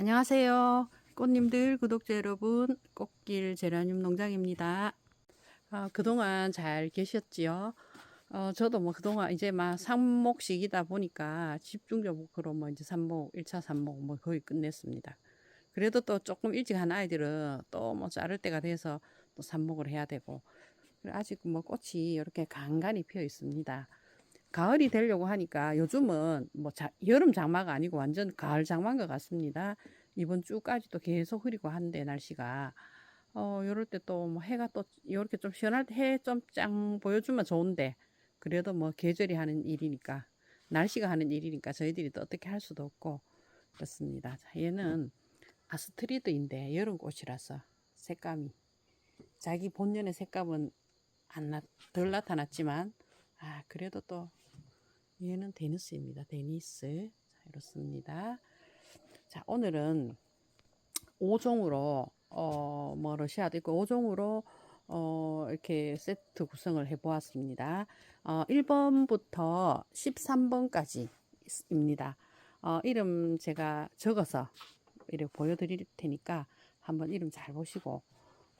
안녕하세요. 꽃님들, 구독자 여러분, 꽃길 제라늄 농장입니다. 아, 그동안 잘 계셨지요? 어, 저도 뭐 그동안 이제 막 삽목식이다 보니까 집중적으로 뭐 이제 삽목, 1차 삽목 뭐 거의 끝냈습니다. 그래도 또 조금 일찍 한 아이들은 또 뭐 자를 때가 돼서 또 삽목을 해야 되고, 아직 뭐 꽃이 이렇게 간간히 피어 있습니다. 가을이 되려고 하니까 요즘은 뭐 자, 여름 장마가 아니고 완전 가을 장마인 것 같습니다. 이번 주까지도 계속 흐리고 한데 날씨가 어 요럴 때 또 뭐 해가 또 이렇게 좀 시원할 때 해 좀 짱 보여주면 좋은데 그래도 뭐 계절이 하는 일이니까 날씨가 하는 일이니까 저희들이 또 어떻게 할 수도 없고 그렇습니다. 자, 얘는 아스트리드인데 여름 꽃이라서 색감이 자기 본연의 색감은 안 나, 덜 나타났지만 아 그래도 또 얘는 데니스입니다. 데니스 자, 이렇습니다. 자 오늘은 5종으로 어 뭐 러시아도 있고 5종으로 어 이렇게 세트 구성을 해 보았습니다. 어 1번부터 13번까지입니다. 어 이름 제가 적어서 이렇게 보여드릴 테니까 한번 이름 잘 보시고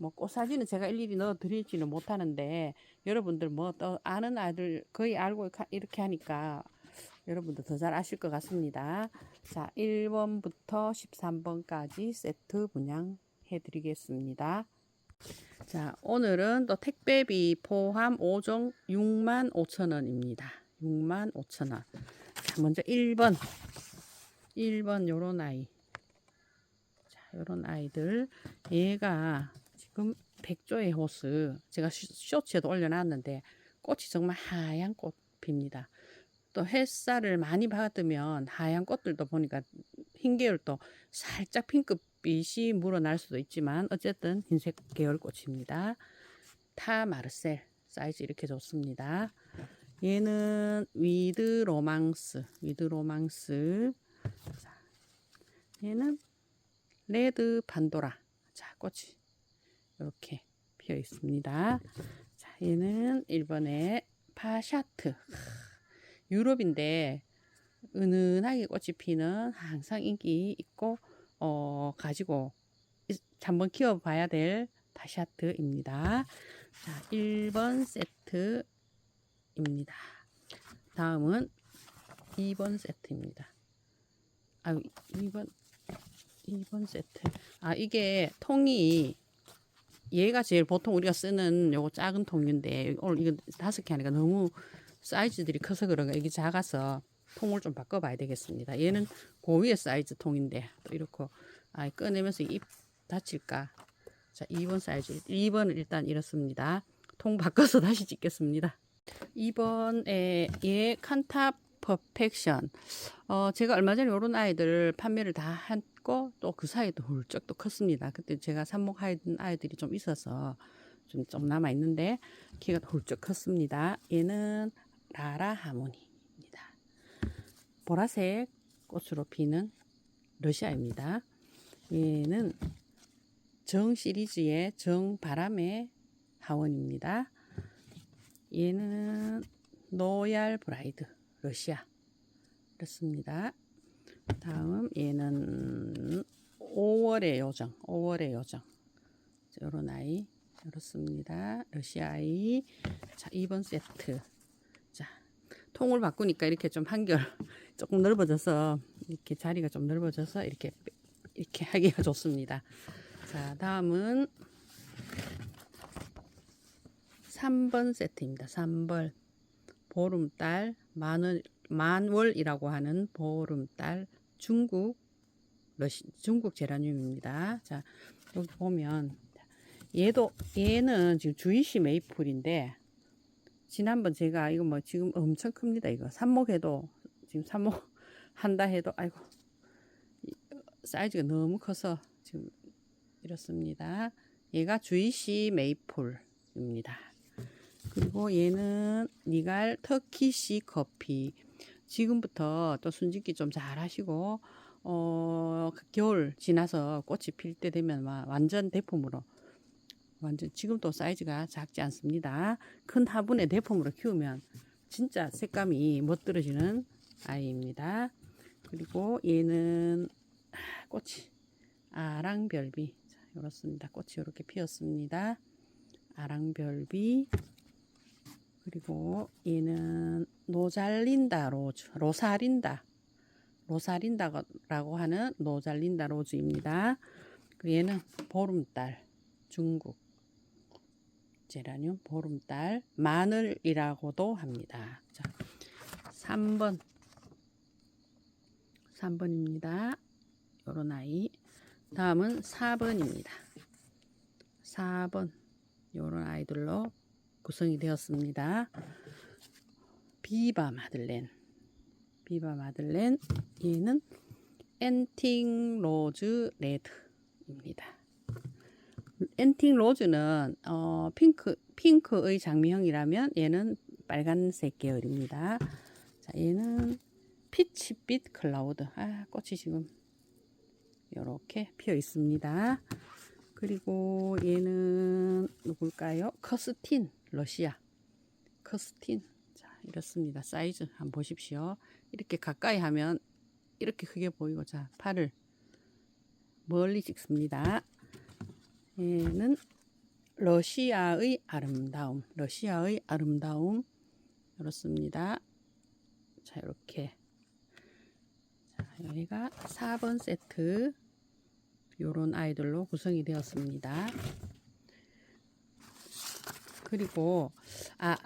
뭐 꽃사진은 제가 일일이 넣어 드리지는 못하는데 여러분들 뭐 또 아는 아이들 거의 알고 가- 이렇게 하니까 여러분들 더잘 아실 것 같습니다. 자, 1번부터 13번까지 세트 분양해 드리겠습니다. 자, 오늘은 또 택배비 포함 5종 6만 5천 원입니다. 6만 5천 원. 자, 먼저 1번. 1번 요런 아이. 자, 요런 아이들. 얘가 지 금 백조의 호스. 제가 쇼- 쇼츠에도 올려놨는데 꽃이 정말 하얀 꽃입니다. 또 햇살을 많이 받으면 하얀 꽃들도 보니까 흰 계열도 살짝 핑크빛이 물어날 수도 있지만 어쨌든 흰색 계열 꽃입니다. 타 마르셀 사이즈 이렇게 좋습니다. 얘는 위드 로망스, 위드 로망스. 자, 얘는 레드 판도라. 자, 꽃이 이렇게 피어 있습니다. 자, 얘는 일본의 파샤트. 유럽인데 은은하게 꽃이 피는 항상 인기 있고 어 가지고 있- 한번 키워봐야 될 파샤트입니다. 자, 1번 세트입니다. 다음은 2번 세트입니다. 아, 2번 2번 세트. 아, 이게 통이 얘가 제일 보통 우리가 쓰는 요거 작은 통인데 오늘 이거 다섯 개 하니까 너무 사이즈들이 커서 그런가 이게 작아서 통을 좀 바꿔봐야 되겠습니다. 얘는 고위의 사이즈 통인데 또 이렇게 아 꺼내면서 입 다칠까? 자 2번 사이즈 2번은 일단 이렇습니다. 통 바꿔서 다시 찍겠습니다. 2번에 얘 칸타 퍼펙션 어 제가 얼마 전에 요런 아이들 판매를 다 했고 또 그 사이에도 훌쩍 또 컸습니다. 그때 제가 삽목하던 아이들이 좀 있어서 좀, 좀 남아 있는데 키가 훌쩍 컸습니다. 얘는 라라 하모니입니다. 보라색 꽃으로 피는 러시아입니다. 얘는 정 시리즈의 정 바람의 하원입니다. 얘는 노얄 브라이드 러시아 그렇습니다. 다음 얘는 5월의 요정 5월의 요정 요런 아이 이렇습니다. 러시아 아이 자 2번 세트 자 통을 바꾸니까 이렇게 좀 한결 조금 넓어져서 이렇게 자리가 좀 넓어져서 이렇게 이렇게 하기가 좋습니다. 자 다음은 3번 세트입니다. 3번 보름달 만월 만월이라고 하는 보름달 중국 러시 중국 제라늄입니다. 자 여기 보면 얘도 얘는 지금 주이시 메이플인데 지난번 제가 이거 뭐 지금 엄청 큽니다. 이거 삽목해도 지금 삽목 한다 해도 아이고 이- 사이즈가 너무 커서 지금 이렇습니다. 얘가 주이시 메이플입니다. 그리고 얘는 니갈 터키시 커피. 지금부터 또 순짓기 좀 잘 하시고 어 겨울 지나서 꽃이 필 때 되면 막 완전 대품으로 완전 지금도 사이즈가 작지 않습니다. 큰 화분에 대품으로 키우면 진짜 색감이 멋들어지는 아이입니다. 그리고 얘는 꽃이 아랑별비 자, 이렇습니다. 꽃이 이렇게 피었습니다. 아랑별비 그리고 얘는 노잘린다 로즈 로사린다 로사린다라고 하는 노잘린다 로즈입니다. 얘는 보름달 중국 제라늄 보름달 마늘이라고도 합니다. 자, 3번 3번입니다. 요런 아이 다음은 4번입니다. 4번 요런 아이들로 구성이 되었습니다. 비바 마들렌 비바 마들렌 얘는 엔팅 로즈 레드입니다. 엔팅 로즈는 어, 핑크 핑크의 장미형이라면 얘는 빨간색 계열입니다. 자, 얘는 피치빛 클라우드. 아, 꽃이 지금 이렇게 피어 있습니다. 그리고 얘는 누굴까요? 커스틴 러시아. 커스틴. 자, 이렇습니다. 사이즈 한번 보십시오. 이렇게 가까이 하면 이렇게 크게 보이고 자, 팔을 멀리 찍습니다. 얘는 러시아의 아름다움, 러시아의 아름다움 이렇습니다. 자 이렇게 자 여기가 4번 세트 요런 아이들로 구성이 되었습니다. 그리고 아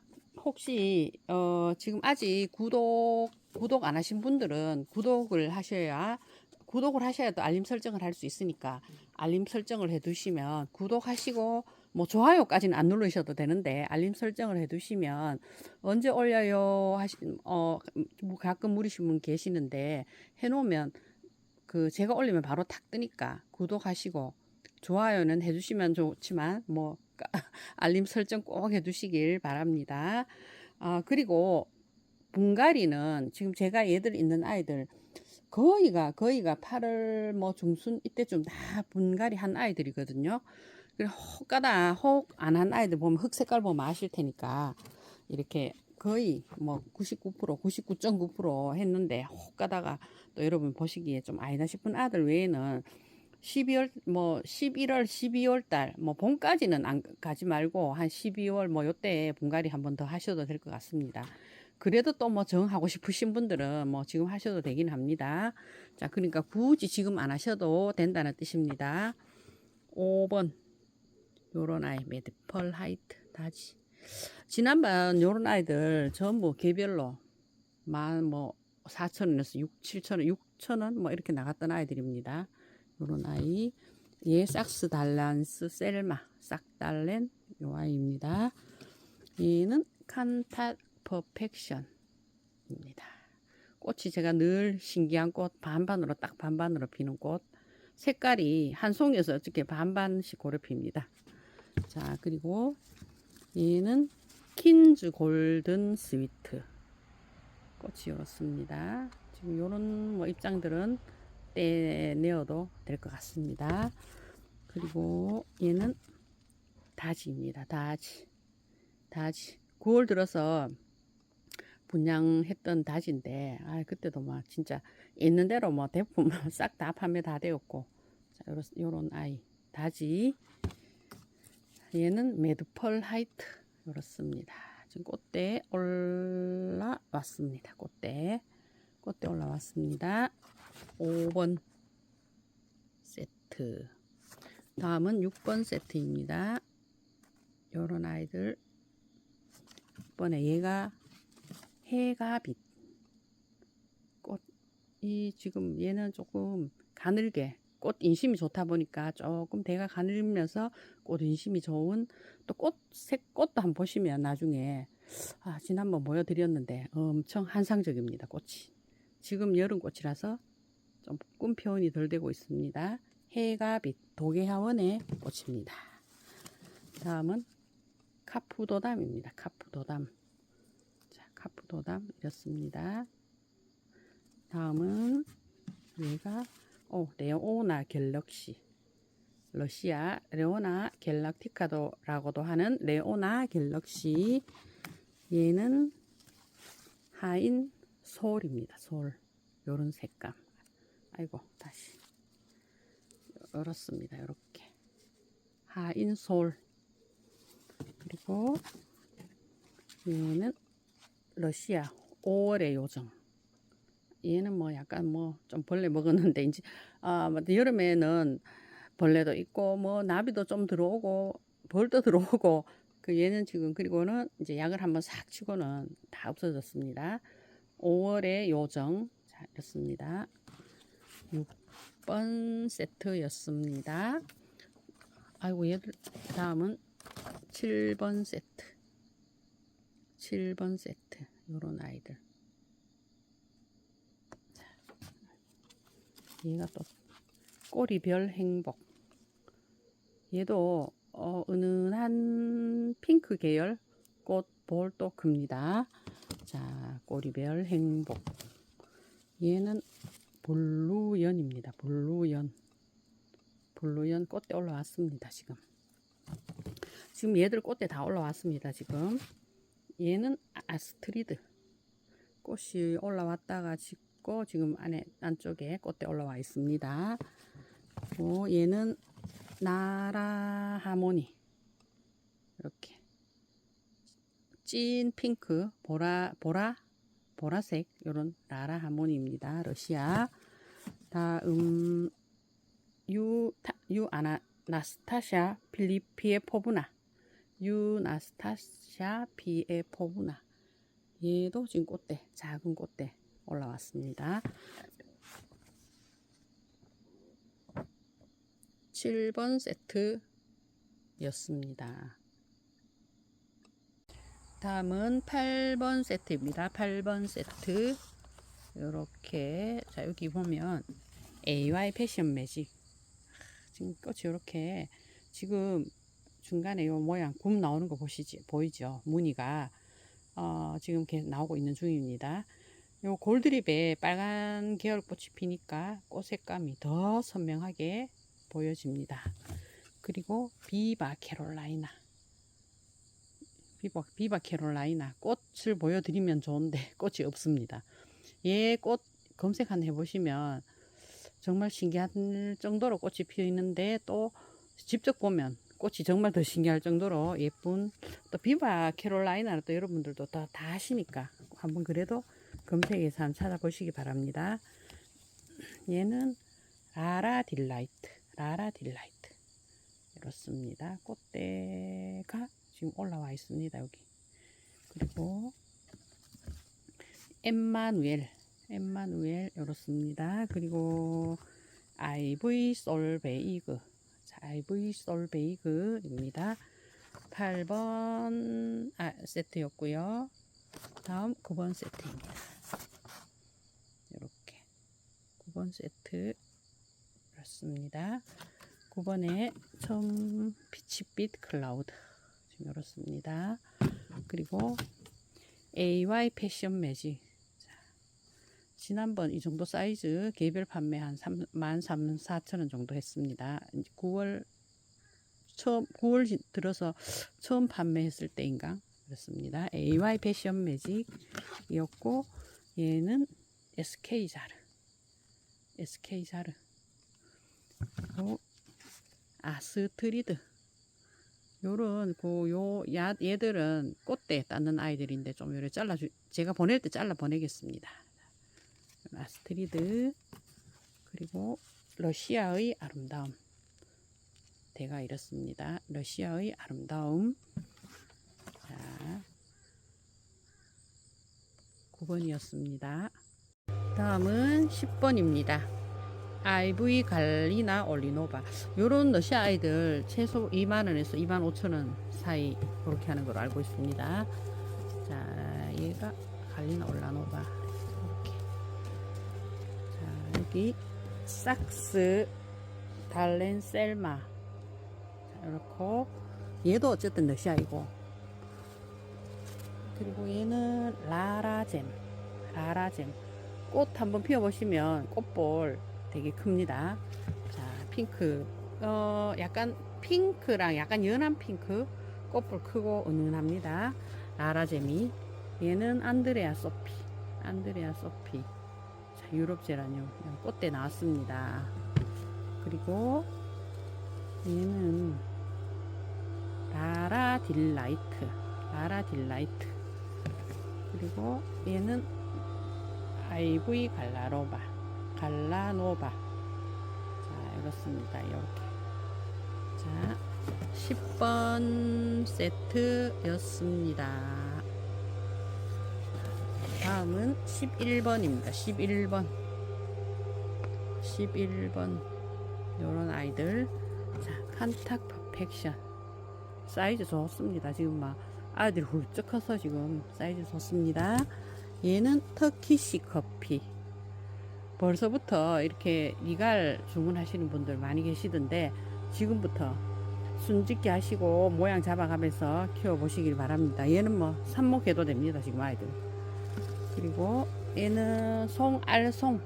혹시 어 지금 아직 구독 구독 안 하신 분들은 구독을 하셔야 구독을 하셔야 또 알림 설정을 할 수 있으니까 알림 설정을 해 두시면 구독하시고 뭐 좋아요까지는 안 누르셔도 되는데 알림 설정을 해 두시면 언제 올려요 하시 어뭐 가끔 물으신 분 계시는데 해 놓으면 그 제가 올리면 바로 탁 뜨니까 구독하시고 좋아요는 해 주시면 좋지만 뭐 알림 설정 꼭 해 두시길 바랍니다. 아 그리고 분갈이는 지금 제가 얘들 있는 아이들 거의가 거의가 8월 뭐 중순 이때쯤 다 분갈이 한 아이들이거든요. 그래 혹가다 혹 안 한 아이들 보면 흑 색깔 보면 아실 테니까 이렇게 거의 뭐 99% 99.9% 했는데 혹 가다가 또 여러분 보시기에 좀 아니다 싶은 아들 외에는 12월 뭐 11월 12월 달 뭐 봄까지는 안 가지 말고 한 12월 뭐 요때 분갈이 한 번 더 하셔도 될 것 같습니다. 그래도 또 뭐 정하고 싶으신 분들은 뭐 지금 하셔도 되긴 합니다. 자, 그러니까 굳이 지금 안 하셔도 된다는 뜻입니다. 5번 요런 아이 매드 펄 하이트 다지. 지난번 요런 아이들 전부 개별로 만뭐 4천원에서 6, 7천원, 6천원 뭐 이렇게 나갔던 아이들입니다. 요런 아이 얘 삭스 달란스 셀마 싹달렌 요 아이입니다. 얘는 칸타 퍼펙션입니다. 꽃이 제가 늘 신기한 꽃 반반으로 딱 반반으로 피는 꽃 색깔이 한 송이에서 어떻게 반반씩 고려 핍니다. 자 그리고 얘는 킨즈 골든 스위트 꽃이 이렇습니다. 지금 요런 뭐 입장들은 떼내어도 될 것 같습니다. 그리고 얘는 다지입니다. 다지. 다지. 9월 들어서 분양했던 다지인데 아 그때도 막 진짜 있는 대로 뭐 대품 싹다 판매 다 되었고 자 요런, 요런 아이 다지. 얘는 매드펄 하이트. 이렇습니다. 지금 꽃대 올라왔습니다. 꽃대. 꽃대 올라왔습니다 5번 세트. 다음은 6번 세트입니다. 요런 아이들 6번에 얘가 해가빛. 꽃이 지금 얘는 조금 가늘게 꽃 인심이 좋다 보니까 조금 대가 가늘면서 꽃 인심이 좋은 또 꽃색 꽃도 한번 보시면 나중에 아 지난번 보여드렸는데 엄청 한상적입니다 꽃이. 지금 여름 꽃이라서 조금 표현이 덜 되고 있습니다. 해가빛 도계하원의 꽃입니다. 다음은 카푸도담입니다. 카푸도담. 카프도담 이렇습니다. 다음은 얘가 오 레오나 갤럭시. 러시아 레오나 갤락티카도라고도 하는 레오나 갤럭시. 얘는 하인 솔입니다. 솔. 요런 색감 아이고 다시 이렇습니다. 이렇게 하인솔 그리고 얘는 러시아 5월의 요정. 얘는 뭐 약간 뭐 좀 벌레 먹었는데 이제 아 여름에는 벌레도 있고 뭐 나비도 좀 들어오고 벌도 들어오고 그 얘는 지금 그리고는 이제 약을 한번 싹 치고는 다 없어졌습니다. 5월의 요정 자 이렇습니다. 6번 세트였습니다. 아이고 얘들 다음은 7번 세트. 7번 세트 요런 아이들. 자, 얘가 또 꼬리별 행복. 얘도 어, 은은한 핑크 계열 꽃 볼도 큽니다. 자 꼬리별 행복. 얘는 볼루연입니다. 볼루연. 볼루연 꽃대 올라왔습니다 지금. 지금 얘들 꽃대 다 올라왔습니다 지금. 얘는 아스트리드. 꽃이 올라왔다가 짓고 지금 안에 안쪽에 꽃대 올라와 있습니다. 그리고 얘는 나라 하모니. 이렇게. 찐 핑크 보라 보라 보라색 요런 나라 하모니입니다. 러시아 다음 유, 타, 유 아나 나스타샤 필리피에 포브나 유 나스타샤 비에포브나 얘도 지금 꽃대 작은 꽃대 올라왔습니다. 7번 세트였습니다. 다음은 8번 세트입니다. 8번 세트. 이렇게. 자 여기 보면 AY 패션 매직. 지금 꽃이 이렇게. 지금 중간에 요 모양 굽 나오는 거 보시지 보이죠? 무늬가. 어, 지금 계속 나오고 있는 중입니다. 요 골드립에 빨간 계열 꽃이 피니까 꽃 색감이 더 선명하게 보여집니다. 그리고 비바 캐롤라이나 비바, 비바 캐롤라이나 꽃을 보여드리면 좋은데 꽃이 없습니다 얘 꽃 검색 한번 해보시면 정말 신기한 정도로 꽃이 피어 있는데 또 직접 보면 꽃이 정말 더 신기할 정도로 예쁜 또 비바 캐롤라이나를 또 여러분들도 다, 다 아시니까 한번 그래도 검색해서 한번 찾아보시기 바랍니다. 얘는 라라 딜라이트, 라라 딜라이트 이렇습니다. 꽃대가 지금 올라와 있습니다. 여기 그리고 엠마누엘, 엠마누엘 이렇습니다. 그리고 아이브이 솔베이그 IV 솔베이그입니다. 8번 아, 세트였고요. 다음 9번 세트입니다. 이렇게 9번 세트 그렇습니다. 9번에 처음 피치빛 클라우드 지금 이렇습니다. 그리고 AY 패션 매직 지난번 이 정도 사이즈 개별 판매 한 3, 13,4천원 정도 했습니다. 9월 처음 9월 들어서 처음 판매했을 때인가 그렇습니다. AY 패션 매직이었고 얘는 SK 자르 SK 자르 그리고 아스트리드 요런 그요 얘들은 꽃대 따는 아이들인데 좀 요래 잘라 주 제가 보낼 때 잘라 보내겠습니다. 아스트리드 그리고 러시아의 아름다움 대가 이렇습니다. 러시아의 아름다움 자 9번이었습니다. 다음은 10번입니다. IV 갈리나 올리노바. 요런 러시아 아이들 최소 2만원에서 2만 5천원 사이 그렇게 하는 걸로 알고 있습니다. 자 얘가 갈리나 올라노바. 이렇게. 자 여기 삭스 달렌 셀마. 자, 이렇고. 얘도 어쨌든 러시아이고. 그리고 얘는 라라잼. 라라잼. 꽃 한번 피워보시면 꽃볼 되게 큽니다. 자 핑크. 어 약간 핑크랑 약간 연한 핑크. 꽃볼 크고 은은합니다. 라라잼이 얘는 안드레아 소피. 안드레아 소피. 자, 유럽 제라늄. 꽃대 나왔습니다. 그리고 얘는 라라 딜라이트. 라라 딜라이트. 그리고 얘는 아이브이 갈라로바. 갈라노바. 자, 이렇습니다. 이렇게. 자, 10번 세트였습니다. 다음은 11번입니다. 11번. 11번. 요런 아이들. 자, 칸탁 퍼펙션. 사이즈 좋습니다. 지금 막 아이들이 훌쩍 커서 지금 사이즈 좋습니다. 얘는 터키시 커피. 벌써부터 이렇게 리갈 주문하시는 분들 많이 계시던데 지금부터 순짓기 하시고 모양 잡아가면서 키워보시길 바랍니다. 얘는 뭐 삽목해도 됩니다. 지금 아이들. 그리고 얘는 송알송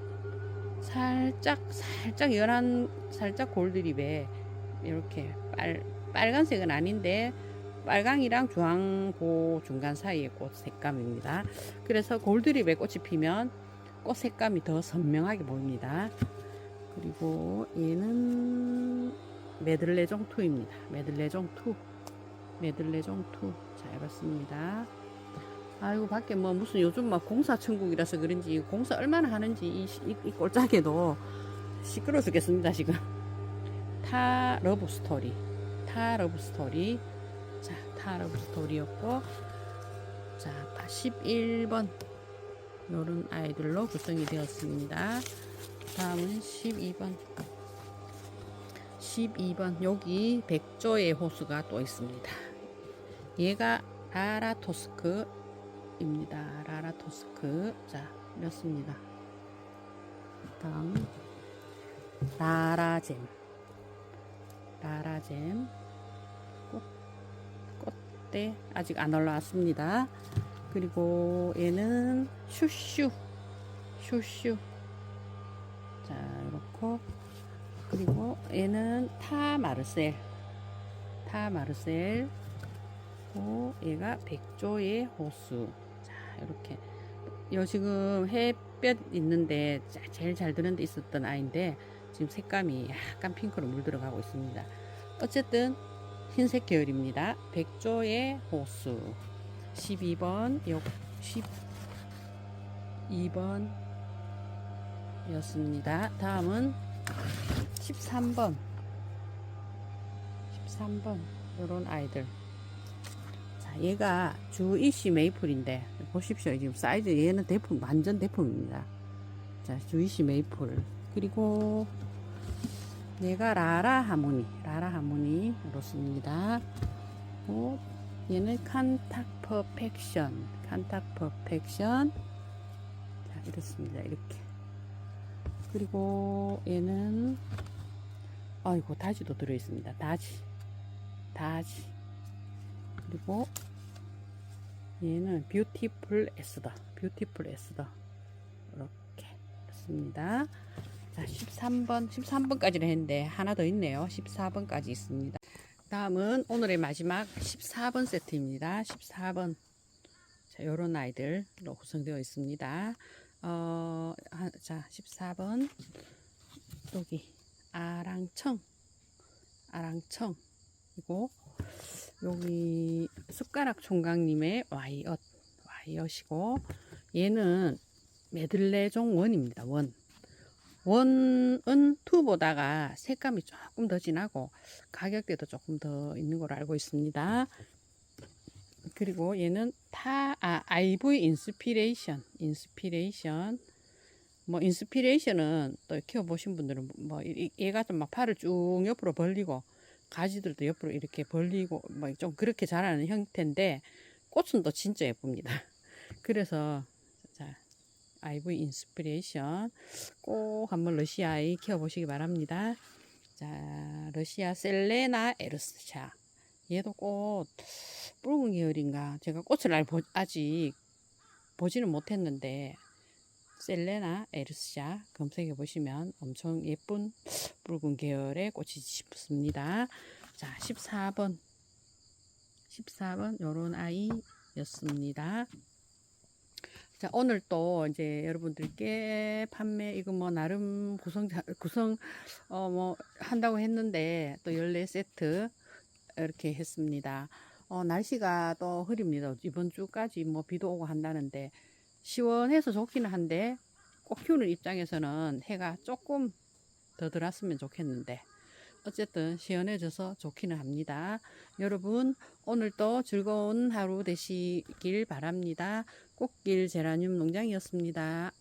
살짝 살짝 연한 살짝 골드립에 이렇게 빨 빨간색은 아닌데 빨강이랑 주황 고 중간 사이의 꽃 색감입니다. 그래서 골드립에 꽃이 피면 꽃 색감이 더 선명하게 보입니다. 그리고 얘는 메들레종 2입니다. 메들레종 2. 메들레종 2. 자, 이렇습니다. 아이고, 밖에 뭐 무슨 요즘 막 공사 천국이라서 그런지 공사 얼마나 하는지 이, 시- 이, 이 꼴짝에도 시끄러워 죽겠습니다, 지금. 타 러브 스토리. 타 러브 스토리. 자, 타 러브 스토리였고, 자, 11번. 요런 아이들로 구성이 되었습니다. 다음은 12번. 12번. 여기 백조의 호수가 또 있습니다. 얘가 라라토스크입니다. 라라토스크. 자, 이렇습니다. 다음 라라잼. 라라잼. 꽃, 꽃대 아직 안 올라왔습니다. 그리고 얘는 슈슈. 슈슈. 자, 이렇고 그리고 얘는 타 마르셀. 타 마르셀. 고 얘가 백조의 호수. 자, 이렇게. 요 지금 햇볕 있는데 자, 제일 잘 드는 데 있었던 아이인데 지금 색감이 약간 핑크로 물들어가고 있습니다. 어쨌든 흰색 계열입니다. 백조의 호수. 12번, 요 12번 였습니다. 다음은 13번. 13번. 요런 아이들. 자, 얘가 주이시 메이플인데, 보십시오. 지금 사이즈, 얘는 대품, 완전 대품입니다. 자, 주이시 메이플. 그리고, 얘가 라라 하모니. 라라 하모니. 이렇습니다. 고, 얘는 칸탁 퍼펙션. 칸탁 퍼펙션. 자, 이렇습니다. 이렇게. 그리고 얘는 아이고 다지도 들어 있습니다. 다지. 다지. 그리고 얘는 뷰티풀 에스더. 뷰티풀 에스더. 이렇게 그렇습니다. 자, 13번, 13번까지는 했는데 하나 더 있네요. 14번까지 있습니다. 다음은 오늘의 마지막 14번 세트입니다. 14번. 자, 요런 아이들로 구성되어 있습니다. 어, 하- 자, 14번. 여기, 아랑청. 아랑청. 그리고, 여기, 숟가락 총각님의 와이엇. 와이엇이고, 얘는 메들레종 원입니다. 원. 원은 투보다가 색감이 조금 더 진하고, 가격대도 조금 더 있는 걸로 알고 있습니다. 그리고 얘는 타, 아, IV 인스피레이션, 인스피레이션. 뭐, 인스피레이션은 또 키워보신 분들은 뭐, 얘가 좀 막 팔을 쭉 옆으로 벌리고, 가지들도 옆으로 이렇게 벌리고, 뭐, 좀 그렇게 자라는 형태인데, 꽃은 또 진짜 예쁩니다. 그래서, 자, IV 인스피레이션 꼭 한번 러시아에 키워보시기 바랍니다. 자, 러시아 셀레나 에르스샤. 얘도 꽃 붉은 계열인가 제가 꽃을 아직 보지는 못했는데 셀레나 에르시아 검색해 보시면 엄청 예쁜 붉은 계열의 꽃이 싶습니다. 자, 14번 14번 요런 아이였습니다. 자, 오늘 또 이제 여러분들께 판매 이거 뭐 나름 구성 자- 구성 어 뭐 한다고 했는데 또 14세트 이렇게 했습니다. 어 날씨가 또 흐립니다. 이번 주까지 뭐 비도 오고 한다는데 시원해서 좋기는 한데 꽃 키우는 입장에서는 해가 조금 더 들었으면 좋겠는데 어쨌든 시원해져서 좋기는 합니다. 여러분 오늘도 즐거운 하루 되시길 바랍니다. 꽃길 제라늄 농장이었습니다.